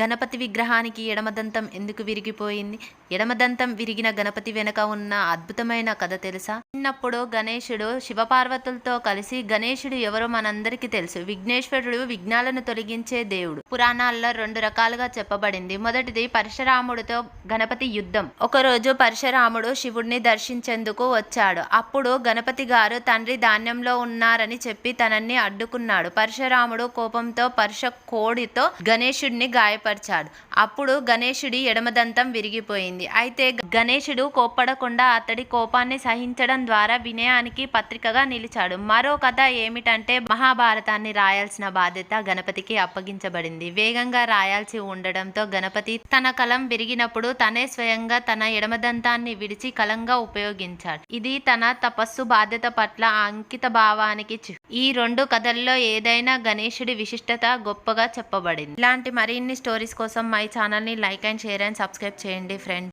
గణపతి విగ్రహానికి ఎడమదంతం ఎందుకు విరిగిపోయింది? ఎడమదంతం విరిగిన గణపతి వెనుక ఉన్న అద్భుతమైన కథ తెలుసా? చిన్నప్పుడు గణేశుడు శివపార్వతులతో కలిసి గణేశుడు ఎవరో మనందరికీ తెలుసు. విఘ్నేశ్వరుడు విఘ్నాలను తొలగించే దేవుడు. పురాణాల్లో రెండు రకాలుగా చెప్పబడింది. మొదటిది పరశురాముడితో గణపతి యుద్ధం. ఒకరోజు పరశురాముడు శివుడిని దర్శించేందుకు వచ్చాడు. అప్పుడు గణపతి గారు తండ్రి ధాన్యంలో ఉన్నారని చెప్పి తనని అడ్డుకున్నాడు. పరశురాముడు కోపంతో పరశ కోడితో గణేశుడిని గాయపరిచాడు అప్పుడు గణేశుడి ఎడమదంతం విరిగిపోయింది. అయితే గణేశుడు కోప్పడకుండా అతడి కోపాన్ని సహించడం ద్వారా వినయానికి పత్రికగా నిలిచాడు. మరో కథ ఏమిటంటే మహాభారతాన్ని రాయాల్సిన బాధ్యత గణపతికి అప్పగించబడింది. వేగంగా రాయాల్సి ఉండడంతో గణపతి తన కలం విరిగినప్పుడు తనే స్వయంగా తన ఎడమదంతాన్ని విడిచి కలంగా ఉపయోగించాడు. ఇది తన తపస్సు బాధ్యత పట్ల అంకిత భావానికి ఈ రెండు కథల్లో ఏదైనా గణేశుడి విశిష్టత గొప్పగా చెప్పబడింది. ఇలాంటి మరిన్ని స్టోరీ స్టోరీస్ కోసం మై ఛానల్ని like and share and subscribe చేయండి ఫ్రెండ్స్